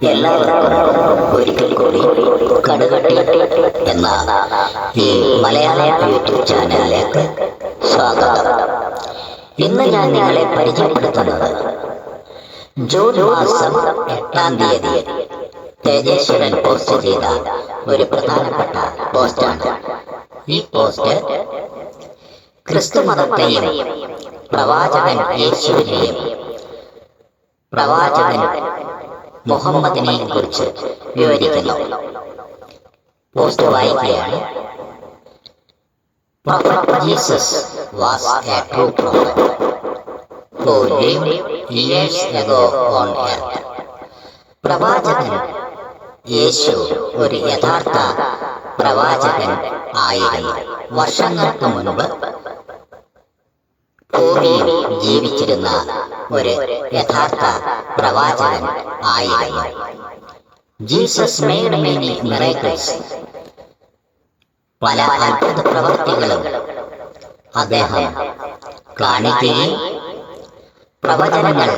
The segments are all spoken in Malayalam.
എല്ലാവർക്കും ഒരിക്കൽ കൂടി കടുകട്ടി എന്ന ഈ മലയാള യൂട്യൂബ് ചാനലിലേക്ക് സ്വാഗതം ഇന്ന് ഞാൻ നിങ്ങളെ പരിചയപ്പെടുത്തുന്നത് ജൂൺ മാസം എട്ടാം തീയതി തേജേശ്വരൻ പോസ്റ്റ് ചെയ്ത ഒരു പ്രധാനപ്പെട്ട പോസ്റ്റാണ് ഈ പോസ്റ്റ് ക്രിസ്തു മതത്തെയും പ്രവാചകൻ യേശുവിനെയും പ്രവാചകൻ മുഹമ്മദിനെയും കുറിച്ച് വിവരിക്കുന്നു. പോസ്റ്റ് വായിക്കുകയാണ്. Prophet Jesus was a true. പ്രവാചകൻ യേശു ഒരു യഥാർത്ഥ പ്രവാചകൻ ആയിരുന്നു. വർഷങ്ങൾക്ക് മുൻപ് ഭൂമിയിൽ ജീവിച്ചിരുന്ന ഒരു യഥാർത്ഥ പ്രവാചകൻ ആയിരുന്നു. ജീസസ് മെയ്ഡ് മെനി മിറേക്കിൾസ് പല അത്ഭുത പ്രവർത്തികളും അദ്ദേഹം കാണിക്കുകയും പ്രവചനങ്ങൾ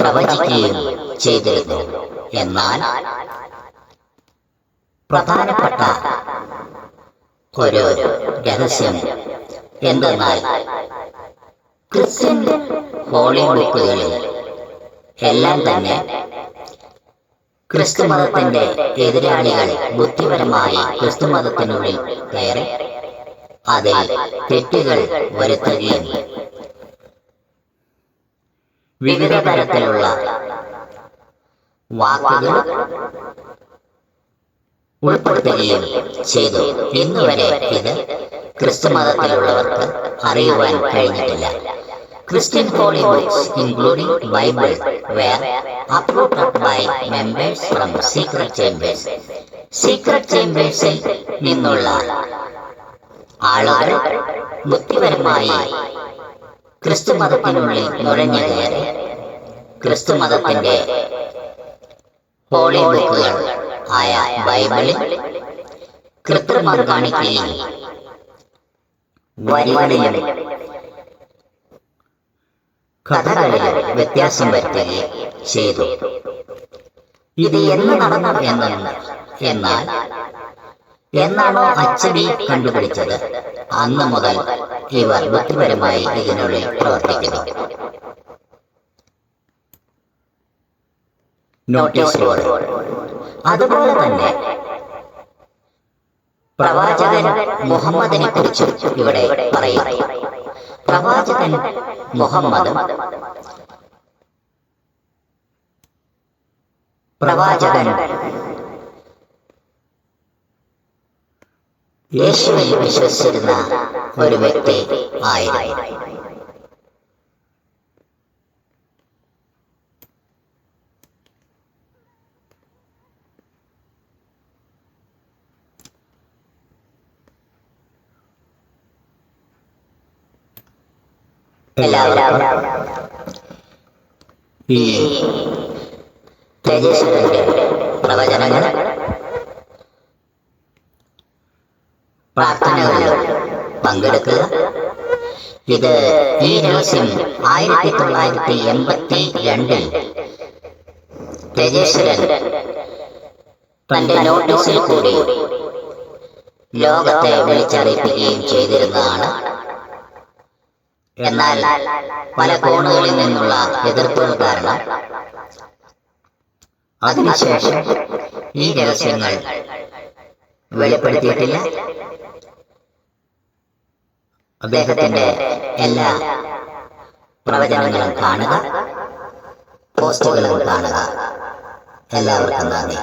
പ്രവചിക്കുകയും ചെയ്തിരുന്നു. എന്നാൽ പ്രധാനപ്പെട്ട ഒരു രഹസ്യം എന്തെന്നാൽ ക്രിസ്ത്യൻ ഹോളി ബുക്കുകളിൽ എല്ലാം തന്നെ. ക്രിസ്തുമതത്തിന്റെ എതിരാളികൾ ബുദ്ധിപരമായി ക്രിസ്തുമതത്തിനുള്ളിൽ കയറി. അതിൽ തെറ്റുകൾ വരുത്തുകയും വിവിധ തരത്തിലുള്ള വാക്കുകൾ ഉൾപ്പെടുത്തുകയും ചെയ്തു. ഇന്നുവരെ ഇത് ക്രിസ്തുമതത്തിലുള്ളവർക്ക് അറിയുവാൻ കഴിഞ്ഞിട്ടില്ല. Christian holy books including Bible, were approved by members from secret chambers. Secret ചേംബേഴ്സിൽ നിന്നുള്ള ആളുകൾ ബുദ്ധിപരമായി ക്രിസ്തുമതത്തിനുള്ളിൽ നുഴഞ്ഞു കയറി ക്രിസ്തുമതത്തിന്റെ ഹോളി ആയ ബൈബിളിൽ കൃത്രിമം കാണിക്കുകയും വരികളിലും കഥകളിൽ വ്യത്യാസം വരുത്തുകയും ചെയ്തു. ഇത് എന്ന് നടന്നു എന്നാണ് എന്നാൽ എന്നാണോ അച്ചടി കണ്ടുപിടിച്ചത്? അന്ന് മുതൽ ഇവർ ബുദ്ധിപരമായി ഇതിനുള്ളിൽ പ്രവർത്തിക്കുന്നു. നോട്ടീസ് ബോർഡ് അതുപോലെ തന്നെ പ്രവാചകൻ മുഹമ്മദിനെ കുറിച്ച് ഇവിടെ പറയുന്നു പ്രവാചകൻ മുഹമ്മദ്. പ്രവാചകൻ യേശുവിൽ വിശ്വസിച്ചിരുന്ന ഒരു വ്യക്തി ആയിരുന്നു. എല്ലാവർക്കും ഈ തേജസ്വരന്റെ പ്രവചനങ്ങൾ പ്രാർത്ഥനകളിൽ പങ്കെടുക്കുക. ഇത് ഈ രഹസ്യം ആയിരത്തി തൊള്ളായിരത്തി എൺപത്തി രണ്ടിൽ തന്റെ നോട്ടീസിൽ കൂടി ലോകത്തെ വിളിച്ചറിയിക്കുകയും ചെയ്തിരുന്നതാണ്. എന്നാൽ പല കോണുകളിൽ നിന്നുള്ള എതിർപ്പുകൾ കാരണം. അതിനുശേഷം ഈ രഹസ്യങ്ങൾ വെളിപ്പെടുത്തിയിട്ടില്ല. അദ്ദേഹത്തിന്റെ എല്ലാ പ്രവചനങ്ങളും കാണുക പോസ്റ്റുകളും കാണുക. എല്ലാവർക്കും നന്ദി.